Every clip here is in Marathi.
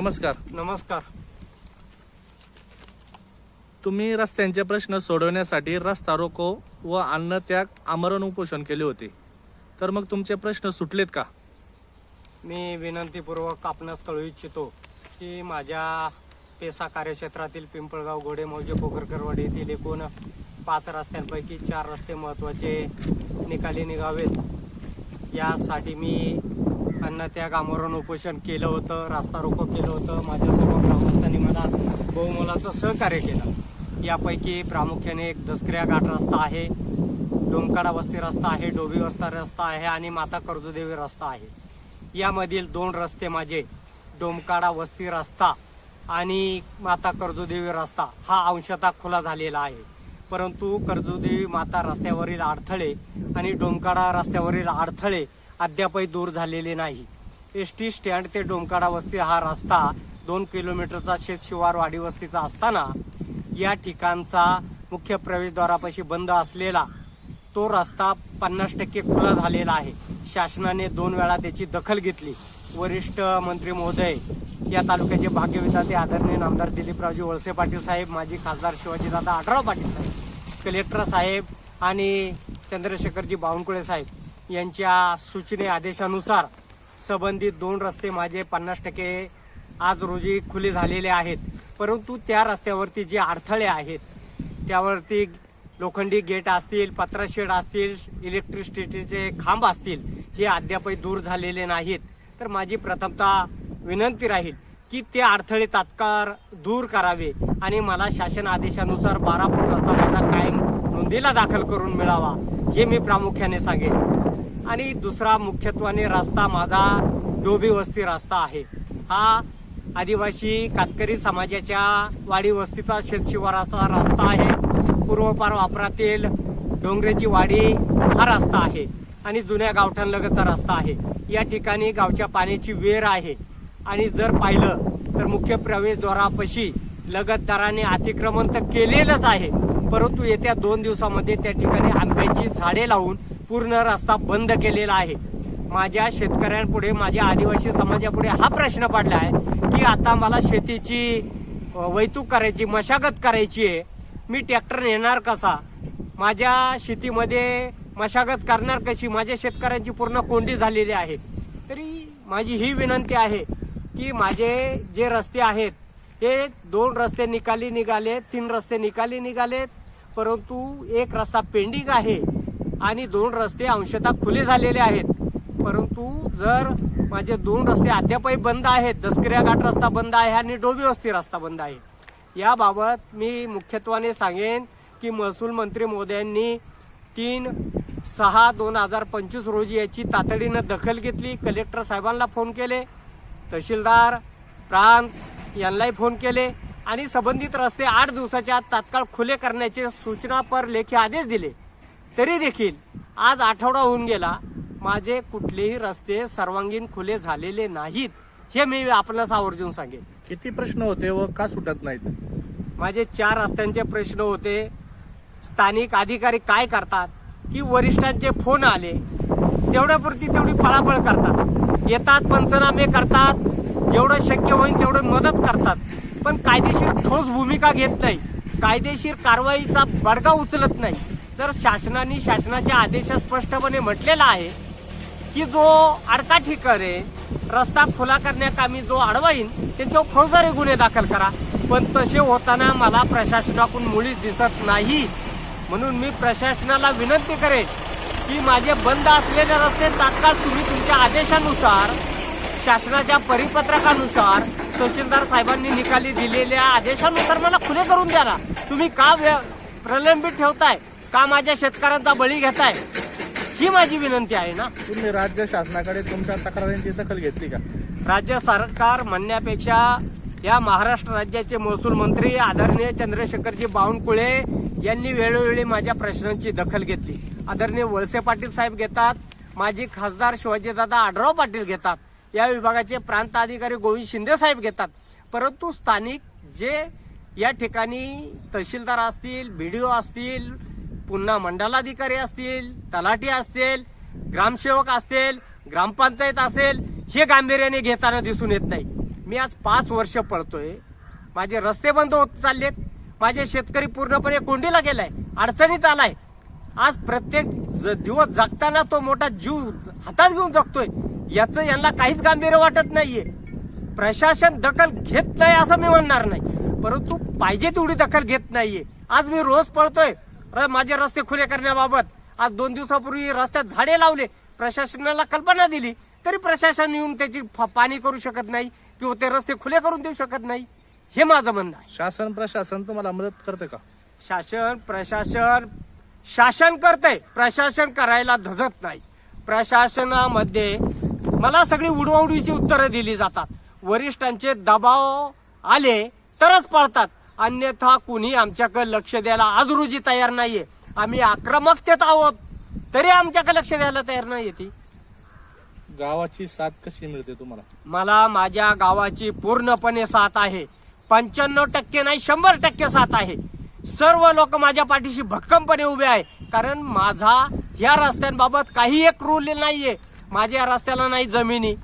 नमस्कार. नमस्कार. तुम्ही रस्त्यांचे प्रश्न सोडवण्यासाठी रस्ता रोको व अन्नत्याग आमरण उपोषण केले होते. तर मग तुमचे प्रश्न सुटलेत का? मी विनंतीपूर्वक आपणास कळू इच्छितो की माझ्या पेसा कार्यक्षेत्रातील पिंपळगाव घोडे मौजे पोखरकरवाडी येथील एकूण पाच रस्त्यांपैकी चार रस्ते महत्त्वाचे निकाली निघावेत. यासाठी मी अन्नत्याग कामावरून उपोषण केलं होतं रास्ता रोको केलं होतं. माझ्या सर्व ग्रामस्थांनी मला बहुमोलाचं सहकार्य केलं. यापैकी प्रामुख्याने एक दसक्रिया घाट रस्ता आहे डोमकाडा वस्ती रस्ता आहे डोबी वस्ता रस्ता आहे आणि माता कर्जदेवी रस्ता आहे. यामधील दोन रस्ते माझे डोमकाडा वस्ती रस्ता आणि माता कर्जदेवी रस्ता हा अंशतः खुला झालेला आहे. परंतु कर्जदेवी माता रस्त्यावरील अडथळे आणि डोमकाडा रस्त्यावरील अडथळे अद्यापही दूर झालेले नाही. एस टी स्टँड ते डोमकाडा वस्ती हा रस्ता दोन किलोमीटरचा शेत शिवार वाडी वस्तीचा असताना या ठिकाणचा मुख्य प्रवेशद्वारापाशी बंद असलेला तो रस्ता पन्नास टक्के खुला झालेला आहे. शासनाने दोन वेळा त्याची दखल घेतली. वरिष्ठ मंत्री महोदय या तालुक्याचे भाग्यविधाते आदरणीय नामदार दिलीपरावजी वळसे पाटील साहेब माजी खासदार शिवाजीदादा आढराव पाटील साहेब कलेक्टर साहेब आणि चंद्रशेखरजी बावनकुळे साहेब यांच्या सूचने आदेशानुसार संबंधित दोन रस्ते माझे पन्नास टक्के आज रोजी खुले झालेले आहेत. परंतु त्या रस्त्यावरती जे अडथळे आहेत त्यावरती लोखंडी गेट असतील पत्रशेड असतील इलेक्ट्रिसिटीचे खांब असतील हे अद्यापही दूर झालेले नाहीत. तर माझी प्रथमतः विनंती राहील की ते अडथळे तात्काळ दूर करावे आणि मला शासन आदेशानुसार बारा फूट रस्ता माझा कायम नोंदीला दाखल करून मिळावा हे मी प्रामुख्याने सांगेन. आणि दुसरा मुख्यत्वाने रस्ता माझा डोबी वस्ती रस्ता आहे. हा आदिवासी कातकरी समाजाच्या वाडी वस्तीचा शेतशिवाराचा रस्ता आहे. पूर्वपार वापरातील डोंगरेची वाडी हा रस्ता आहे आणि जुन्या गावठाणलगतचा रस्ता आहे. या ठिकाणी गावच्या पाण्याची वेर आहे. आणि जर पाहिलं तर मुख्य प्रवेशद्वारापाशी लगतदाराने अतिक्रमण तर केलेलंच आहे. परंतु येत्या दोन दिवसामध्ये त्या ठिकाणी आंब्याची झाडे लावून पूर्ण रस्ता बंद केलेला आहे. माझ्या शेतकऱ्यांपुढे माझ्या आदिवासी समाजापुढे हा प्रश्न पडला आहे की आता मला शेतीची वैतूक करायची मशागत करायची आहे. मी ट्रॅक्टर नेणार कसा? माझ्या शेतीमध्ये मशागत करणार कशी? माझ्या शेतकऱ्यांची पूर्ण कोंडी झालेली आहे. तरी माझी ही विनंती आहे की माझे जे रस्ते आहेत ते दोन रस्ते निकाली निघाले तीन रस्ते निकाली निघालेत परंतु एक रस्ता पेंडिंग आहे. आणि दोन रस्ते अंशतः खुले झालेले आहेत. परंतु जर माझे दोन रस्ते अद्यापही बंद आहेत दसकिऱ्या घाट रस्ता बंद आहे आणि डोबी वस्ती रस्ता बंद आहे. याबाबत मी मुख्यत्वाने सांगेन की महसूल मंत्री मोदयांनी तीन सहा दोन हजार पंचवीस रोजी याची तातडीनं दखल घेतली. कलेक्टर साहेबांना फोन केले तहसीलदार प्रांत यांनाही फोन केले आणि संबंधित रस्ते आठ दिवसाच्या आत तात्काळ खुले करण्याचे सूचना पर लेखी आदेश दिले. तरी देखील आज आठवडा होऊन गेला माझे कुठलेही रस्ते सर्वांगीण खुले झालेले नाहीत हे मी आपणास आवर्जून सांगेन. किती प्रश्न होते व का सुटत नाहीत? माझे चार रस्त्यांचे प्रश्न होते स्थानिक अधिकारी काय करतात की वरिष्ठांचे फोन आले तेवढ्यापुरती तेवढी पळापळ करतात. येतात पंचनामे करतात जेवढं शक्य होईल तेवढं मदत करतात पण कायदेशीर ठोस भूमिका घेत नाही. कायदेशीर कारवाईचा बडगा उचलत नाही. तर शासनाने शासनाच्या आदेशात स्पष्टपणे म्हटलेला आहे की जो अडका ठिकाणे रस्ता खुला करण्याकामी जो अडवाईन त्यांच्यावर फौजदारी गुन्हे दाखल करा. पण तसे होताना मला प्रशासनाकडून मुळीच दिसत नाही. म्हणून मी प्रशासनाला विनंती करेन की माझे बंद असलेले रस्ते तात्काळ तुम्ही तुमच्या आदेशानुसार शासनाच्या परिपत्रकानुसार तहसीलदार साहेबांनी निकाली दिलेल्या आदेशानुसार मला खुले करून द्या ना. तुम्ही का व्य- प्रलंबित ठेवताय? का माझ्या शेतकऱ्यांचा बळी घेताय? ही माझी विनंती आहे ना. तुम्ही राज्य शासनाकडे तुमच्या तक्रारींची दखल घेतली का? राज्य सरकार म्हणण्यापेक्षा या महाराष्ट्र राज्याचे महसूल मंत्री आदरणीय चंद्रशेखरजी बावनकुळे यांनी वेळोवेळी माझ्या प्रश्नांची दखल घेतली. आदरणीय वळसे पाटील साहेब घेतात माजी खासदार शिवाजीदादा आढराव पाटील घेतात या विभागाचे प्रांत अधिकारी गोविंद शिंदे साहेब घेतात. परंतु स्थानिक जे या ठिकाणी तहसीलदार असतील बीडीओ असतील पुन्हा मंडलाधिकारी असतील तलाठी असतील ग्रामसेवक असतील ग्रामपंचायत असेल हे गांभीर्याने घेताना दिसून येत नाही. मी आज पाच वर्ष पळतोय. माझे रस्ते बंद होत चाललेत. माझे शेतकरी पूर्णपणे कोंडीला गेलाय. अडचणीत आलाय. आज प्रत्येक ज- दिवस जगताना तो मोठा जीव हातात घेऊन जगतोय. याचं यांना काहीच गांभीर्य वाटत नाहीये. प्रशासन दखल घेत नाही असं मी म्हणणार नाही. परंतु पाहिजे तेवढी दखल घेत नाहीये. आज मी रोज पळतोय. माझे रस्ते खुले करण्याबाबत. आज दोन दिवसापूर्वी रस्त्यात झाडे लावले. प्रशासनाला कल्पना दिली. तरी प्रशासन येऊन त्याची फ- पाणी करू शकत नाही किंवा ते रस्ते खुले करून देऊ शकत नाही. हे माझं म्हणणं आहे. शासन प्रशासन तुम्हाला मदत करते का? शासन प्रशासन शासन करतंय. प्रशासन करायला धजत नाही. प्रशासनामध्ये मला सगळी उडवाउडीची उत्तरं दिली जातात. वरिष्ठांचे दबाव आले तरच पळतात. अन्यथा कुणी आमच्याकडे लक्ष द्यायला आज रोजी तयार नाहीये. आम्ही आक्रमकतेत आहोत तरी आमच्याकडे लक्ष द्यायला तयार नाहीये ती. गावाची साथ कशी मिळते तुम्हाला? मला माझ्या गावाची पूर्णपणे साथ आहे. पंच्याण्णव टक्के नाही शंभर टक्के साथ आहे. सर्व लोक माझ्या पाठीशी भक्कमपणे उभे आहे. कारण माझा ह्या रस्त्यांबाबत काही एक रूल नाहीये. माझ्या रस्त्याला नाही जमिनी.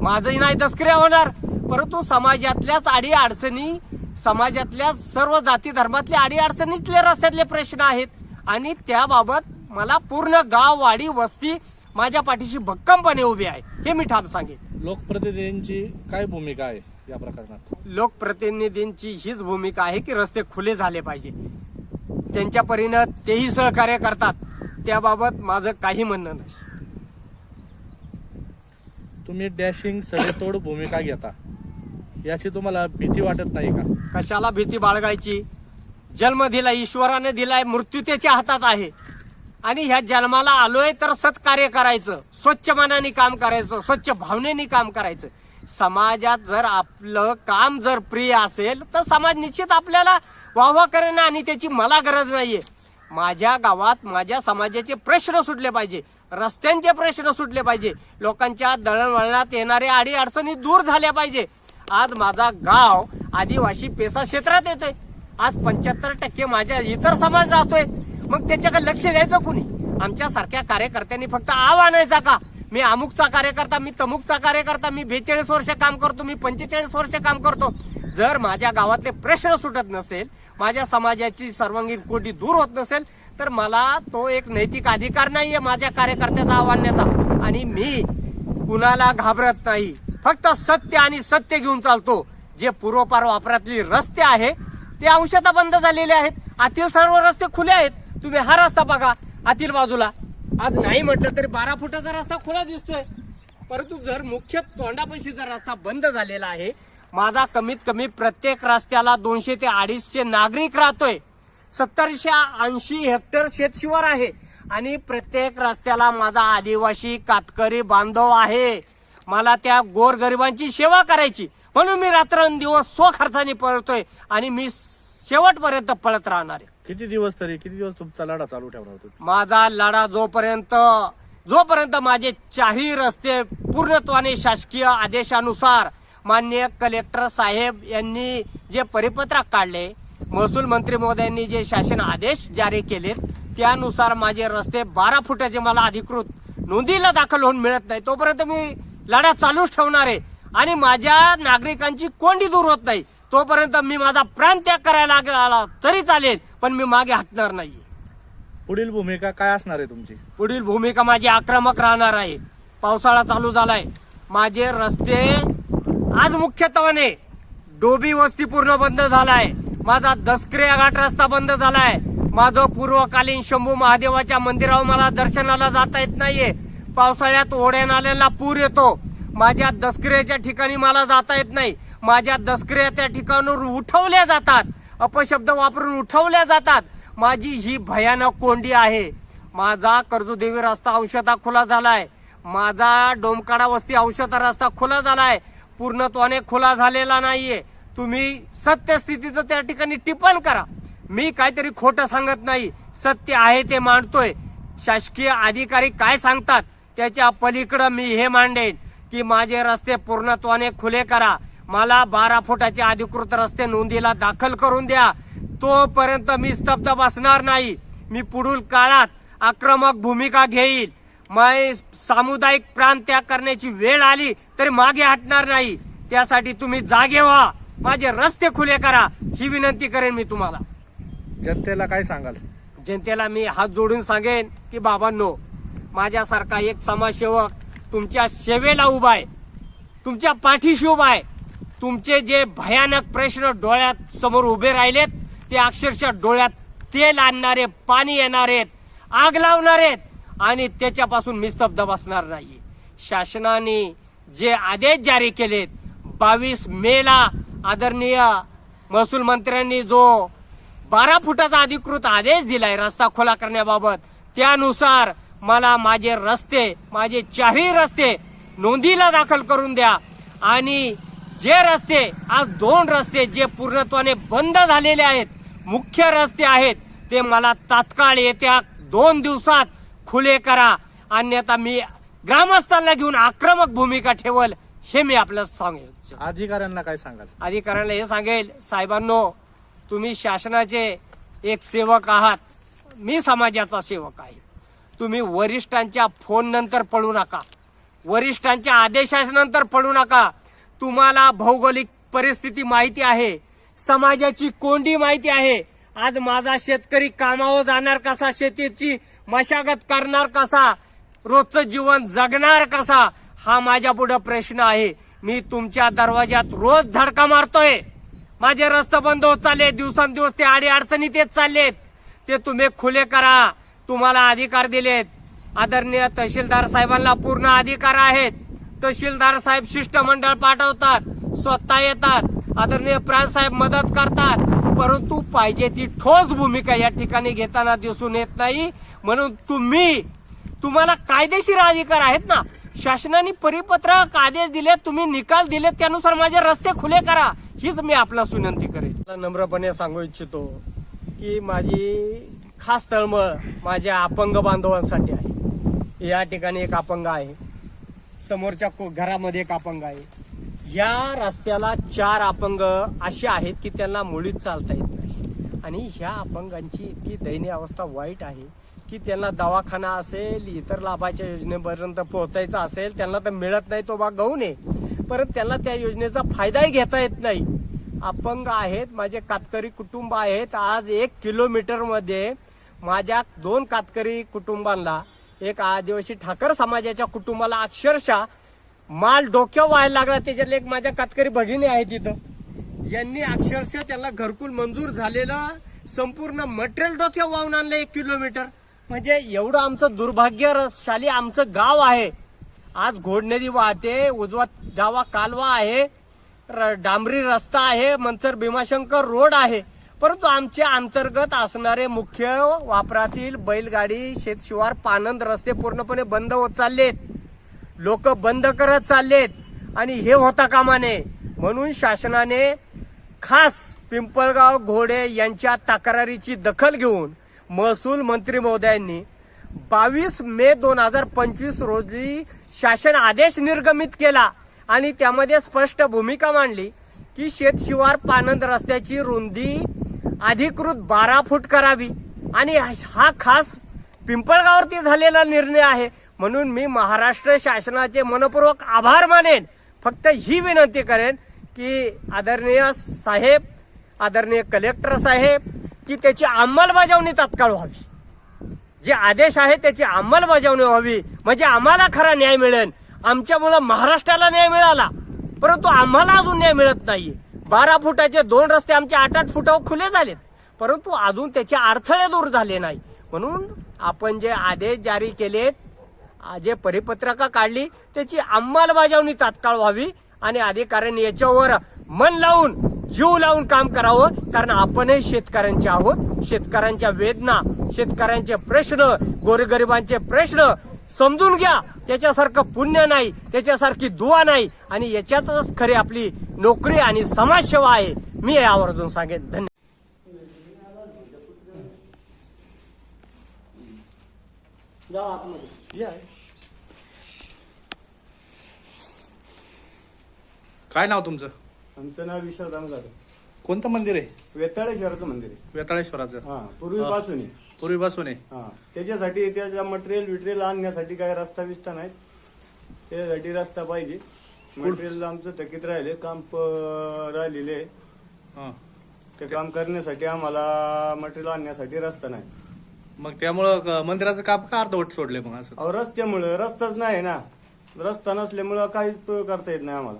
माझंही नाही दसक्रिया होणार. परंतु समाजातल्याच अडी अडचणी समाजातल्या सर्व जाती धर्मातल्या अडी अडचणीतले रस्त्यातले प्रश्न आहेत. आणि त्याबाबत मला पूर्ण गाव वाडी वस्ती माझ्या पाठीशी भक्कमपणे उभी आहे. हे मी ठाम सांगेन. लोकप्रतिनिधींची काय भूमिका आहे या प्रकरणात? लोकप्रतिनिधींची हीच भूमिका आहे की रस्ते खुले झाले पाहिजे. त्यांच्या परीनं तेही सहकार्य करतात. त्याबाबत माझं काही म्हणणं नाही. तुम्ही डॅशिंग सडेतोड भूमिका घेता. याची तुम्हाला भीती वाटत नाही का? कशाला भीती बाळगायची? जन्म दिला ईश्वराने दिलाय मृत्यू त्याच्या हातात आहे. आणि ह्या जन्माला आलोय तर सत्कार्य करायचं. स्वच्छ मनाने काम करायचं स्वच्छ भावनेने काम करायचं. समाजात जर आपलं काम जर प्रिय असेल तर समाज निश्चित आपल्याला वाहवा करेन आणि त्याची मला गरज नाहीये. माझ्या गावात माझ्या समाजाचे प्रश्न सुटले पाहिजे. रस्त्यांचे प्रश्न सुटले पाहिजे. लोकांच्या दळणवळणात येणाऱ्या अडी अडचणी दूर झाल्या पाहिजे. आज माझा गाव आदिवासी पेसा क्षेत्रात येतोय. आज पंच्याहत्तर टक्के माझ्या इतर समाज राहतोय. मग त्याच्याकडे लक्ष द्यायचं कुणी? आमच्या सारख्या कार्यकर्त्यांनी फक्त आव आणायचा का मी अमुकचा कार्यकर्ता मी तमुकचा कार्यकर्ता मी बेचाळीस वर्ष काम करतो मी पंचेचाळीस वर्ष काम करतो. जर माझ्या गावातले प्रश्न सुटत नसेल माझ्या समाजाची सर्वांगीण कोटी दूर होत नसेल तर मला तो एक नैतिक अधिकार नाही आहे माझ्या कार्यकर्त्याचा आव्हानाचा आणि मी कुणाला घाबरत नाही. फक्त सत्य आणि सत्य घेऊन चालतो. जे पूर्वपार वापरातली रस्ते आहे ते अंशतः बंद झालेले आहेत. आतील सर्व रस्ते खुले आहेत. तुम्ही हा रस्ता बघा आतील बाजूला. आज नाही म्हटलं तरी बारा फुटाचा रस्ता खुला दिसतोय. परंतु जर मुख्य तोंडापशीचा रस्ता बंद झालेला आहे माझा कमीत कमी प्रत्येक रस्त्याला दोनशे ते अडीचशे नागरिक राहतोय. सत्तरशे ऐंशी हेक्टर शेतशिवार आहे. आणि प्रत्येक रस्त्याला माझा आदिवासी कातकरी बांधव आहे. मला त्या गोरगरिबांची सेवा करायची. म्हणून मी रात्रंदिवस स्वखर्चाने पळतोय आणि मी शेवटपर्यंत पळत राहणार आहे. किती दिवस तरी किती दिवस तुमचा लढा चालू ठेवणार होतो? माझा लढा जोपर्यंत जोपर्यंत माझे चारही रस्ते पूर्णत्वाने शासकीय आदेशानुसार माननीय कलेक्टर साहेब यांनी जे परिपत्रक काढले महसूल मंत्री महोदयांनी जे शासन आदेश जारी केलेत त्यानुसार माझे रस्ते बारा फुटाचे मला अधिकृत नोंदीला दाखल होऊन मिळत नाही. तोपर्यंत मी लढा चालूच ठेवणार आहे. आणि माझ्या नागरिकांची कोंडी दूर होत नाही. तोपर्यंत मी माझा प्राण त्याग करायला लागला तरी चालेल पण मी मागे हटणार नाही पुढील भूमिका काय असणार आहे तुमची? पुढील भूमिका माझी आक्रमक राहणार आहे. पावसाळा चालू झालाय. माझे रस्ते आज मुख्यत्वाने डोबी वस्ती पूर्ण बंद झालाय. माझा दसक्रिया घाट रस्ता बंद झालाय. माझं पूर्वकालीन शंभू महादेवाच्या मंदिरावर मला दर्शनाला जाता येत नाहीये. पावसाळ्यात ओढ्या नाल्यांना पूर येतो. माझ्या दसकऱ्याच्या ठिकाणी मला जाता येत नाही. माझ्या दसकऱ्या त्या ठिकाणावर उठवल्या जातात. अपशब्द वापरून उठवल्या जातात. माझी ही भयानक कोंडी आहे. माझा कर्जदेवी रस्ता अंशतः खुला झालाय. माझा डोमकाडा वस्ती अंशतः रस्ता खुला झालाय. पूर्णत्वाने खुला झालेला नाहीये. तुम्ही सत्यस्थितीचं त्या ठिकाणी टिप्पण करा. मी काहीतरी खोटं सांगत नाही. सत्य आहे ते मांडतोय शासकीय अधिकारी काय सांगतात? त्याच्या पलीकडं मी हे मांडेन की माझे रस्ते पूर्णत्वाने खुले करा. मला बारा फुटाचे अधिकृत रस्ते नोंदीला दाखल करून द्या. तोपर्यंत मी स्तब्ध बसणार नाही. मी पुढील काळात आक्रमक भूमिका घेईल. मै सामुदायिक प्राण त्याग करण्याची वेळ आली तरी मागे हटणार नाही. त्यासाठी तुम्ही जागे व्हा. माझे रस्ते खुले करा. ही विनंती करेन मी तुम्हाला. जनतेला काय सांगाल? जनतेला मी हात जोडून सांगेन की बाबांनो माझ्यासारखा एक समाजसेवक तुमच्या सेवेला उभा आहे. तुमच्या पाठीशी उभा आहे. तुमचे जे भयानक प्रश्न डोळ्यात समोर उभे राहिलेत ते अक्षरशः डोळ्यात तेल आणणारे पाणी येणार आहेत आग लावणार आहेत आणि त्याच्यापासून निस्तब्ध बसणार नाही शासनाने जे आदेश जारी केलेत बावीस मेला आदरणीय महसूल मंत्र्यांनी जो बारा फुटाचा अधिकृत आदेश दिलाय रस्ता खुला करण्याबाबत त्यानुसार मला माझे रस्ते माझे चारही रस्ते नोंदीला दाखल करून द्या. आणि जे रस्ते आज दोन रस्ते जे पूर्णत्वाने बंद झालेले आहेत मुख्य रस्ते आहेत ते मला तात्काळ येत्या दोन दिवसात खुले करा. अन्यथा मी ग्रामस्थांना घेऊन आक्रमक भूमिका ठेवल हे मी आपल्याला सांगेल अधिकाऱ्यांना काय सांगाल? अधिकाऱ्यांना हे सांगेल साहेबांनो तुम्ही शासनाचे एक सेवक आहात. मी समाजाचा सेवक आहे. तुम्ही वरिष्ठांच्या फोन नंतर पडू नका. वरिष्ठांच्या आदेशानंतर पडू नका. तुम्हाला भौगोलिक परिस्थिती माहिती आहे. समाजाची कोंडी माहिती आहे. आज माझा शेतकरी कामावर जाणार कसा? शेतीची मशागत करणार कसा? रोजचं जीवन जगणार कसा? हा माझ्या पुढे प्रश्न आहे. मी तुमच्या दरवाज्यात रोज धडका मारतोय. माझे रस्ते बंद होत चालले दिवसांदिवस ते आडी अडचणीत येत चाललेत. ते तुम्ही खुले करा. तुम्हाला अधिकार दिलेत. आदरणीय तहसीलदार साहेबांना पूर्ण अधिकार आहेत. तहसीलदार साहेब शिष्टमंडळ पाठवतात स्वतः येतात. आदरणीय प्राण साहेब मदत करतात. परंतु पाहिजे ती ठोस भूमिका या ठिकाणी घेताना दिसून येत नाही. म्हणून तुम्ही तुम्हाला कायदेशीर अधिकार आहेत ना? शासनाने परिपत्रक आदेश दिले तुम्ही निकाल दिले त्यानुसार माझे रस्ते खुले करा. हीच मी आपला विनंती करेन. नम्रपणे सांगू इच्छितो की माझी खास तळमळ माझ्या अपंग बांधवांसाठी आहे. या ठिकाणी एक अपंग आहे. समोरच्या घरामध्ये एक अपंग आहे. या रस्त्याला चार अपंग असे आहेत की त्यांना मुळीच चालता येत नाही. आणि ह्या अपंगांची इतकी दयनीय अवस्था वाईट आहे की त्यांना दवाखाना असेल इतर लाभाच्या योजनेपर्यंत पोहोचायचं असेल त्यांना तर मिळत नाही तो भाग गहू नये परत त्यांना त्या योजनेचा फायदाही घेता येत नाही. अपंग आहेत माझे कातकरी कुटुंब आहेत. आज एक किलोमीटरमध्ये माझ्या दोन कातकरी कुटुंबांना एक आदिवासी ठाकर समाजाच्या कुटुंबाला अक्षरशः माल डोक्यावर व्हायला लागला. त्याच्यातले एक माझ्या कातकरी भगिनी आहे तिथं यांनी अक्षरशः त्याला घरकुल मंजूर झालेलं संपूर्ण मटेरियल डोक्यावर वाहून आणलं एक किलोमीटर म्हणजे एवढं आमचं दुर्भाग्यशाली आमचं गाव आहे. आज घोड नदी वाहते उजवा डावा कालवा आहे र- डांबरी रस्ता आहे मंचर भीमाशंकर रोड आहे. परंतु आमच्या अंतर्गत असणारे मुख्य वापरातील बैलगाडी शेतशिवार पानंद रस्ते पूर्णपणे बंद होत चाललेत. लोक बंद करत चाललेत आणि हे होता कामा नये म्हणून शासनाने खास पिंपळगाव घोडे यांच्या तक्रारीची दखल घेऊन महसूल मंत्री महोदयांनी बावीस मे दोन हजार पंचवीस रोजी शासन आदेश निर्गमित केला आणि त्यामध्ये स्पष्ट भूमिका मांडली की शेतशिवार पानंद रस्त्याची रुंदी अधिकृत बारा फूट करावी. आणि हा खास पिंपळगावरती झालेला निर्णय आहे. म्हणून मी महाराष्ट्र शासनाचे मनपूर्वक आभार मानेन. फक्त ही विनंती करेन की आदरणीय साहेब आदरणीय कलेक्टर साहेब की त्याची अंमलबजावणी तात्काळ व्हावी. जे आदेश आहे त्याची अंमलबजावणी व्हावी. म्हणजे आम्हाला खरा न्याय मिळेल. आमच्यामुळं महाराष्ट्राला न्याय मिळाला. परंतु आम्हाला अजून न्याय मिळत नाही बारा फुटाचे दोन रस्ते आमचे आठ आठ फुटावर खुले झालेत. परंतु अजून त्याचे अडथळे दूर झाले नाही. म्हणून आपण जे आदेश जारी केलेत जे परिपत्रका काढली त्याची अंमलबजावणी तात्काळ व्हावी आणि अधिकाऱ्यांनी याच्यावर मन लावून जीव लावून काम करावं. कारण आपणही शेतकऱ्यांचे आहोत. शेतकऱ्यांच्या वेदना शेतकऱ्यांचे प्रश्न गोरगरिबांचे प्रश्न समजून घ्या. त्याच्यासारखं पुण्य नाही त्याच्यासारखी दुवा नाही आणि याच्यातच खरी आपली नोकरी आणि समाजसेवा आहे. मी हे आवर्जून सांगेन. धन्यवाद काय नाव तुमचं? आमचं नाव विशालराम जाधव कोणतं मंदिर आहे? वेताळेश्वराचं मंदिर आहे. वेताळेश्वराचं. हा पूर्वीपासून आहे. पूर्वीपासून आहे. हा त्याच्यासाठी त्याच्या मटेरियल बिटेरियल आणण्यासाठी काय रस्ता बिस्ता नाही. त्याच्यासाठी रस्ता पाहिजे. मटेरियल आमचं थकीत राहिले काम प- राहिलेले. आहे. हा. ते काम करण्यासाठी आम्हाला मटेरियल आणण्यासाठी रस्ता नाही. मग त्यामुळं क- मंदिराचं काम का अर्धवट सोडले मग असं अहो रस्त्यामुळे रस्ताच नाही ना. रस्ता नसल्यामुळं काहीच प- करता येत नाही आम्हाला.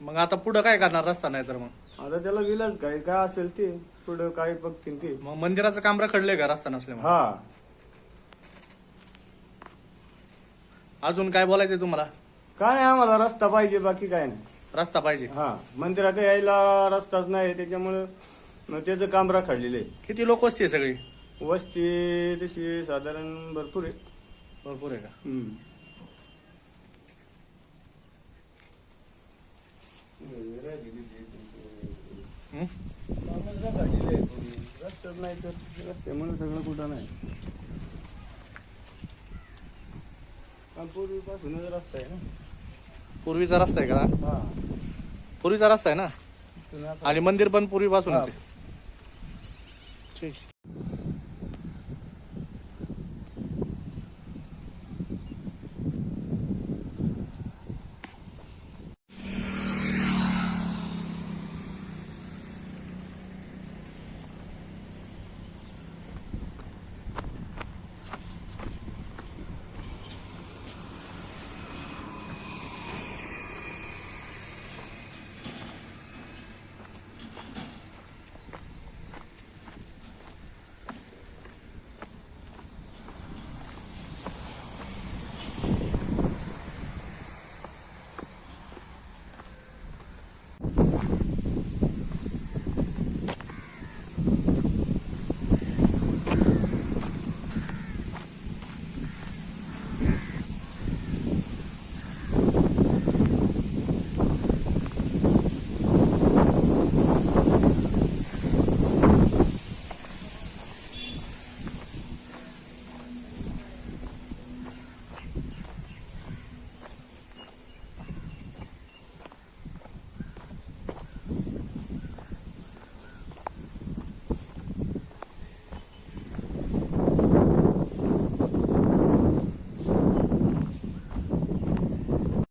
मग आता पुढं काय करणार? रस्ता नाही तर मग? आता त्याला विलाज काय काय असेल ते. पुढं काय बघतील ते. मग मंदिराचं काम रखडलंय का? रस्ता नसल्यामुळे. हा. अजून काय बोलायचंय तुम्हाला? काय नाही आम्हाला रस्ता पाहिजे बाकी काय नाही. रस्ता पाहिजे. हा मंदिरात यायला रस्ताच नाही त्याच्यामुळं मग त्याचं काम राखडलेलं आहे. किती लोक वस्ती आहे सगळी? वस्ती तशी साधारण भरपूर आहे. भरपूर आहे का? हम्म. हं? आहे. रस्ताच नाही तर रस्त्यामुळे सगळं कुठं नाही हा, पूर्वीपासूनच रस्ता आहे ना पूर्वीचा रस्ता आहे का हा पूर्वीचा रस्ता आहे ना इथून आता- आणि मंदिर पण पूर्वीपासूनच. आहे ठीक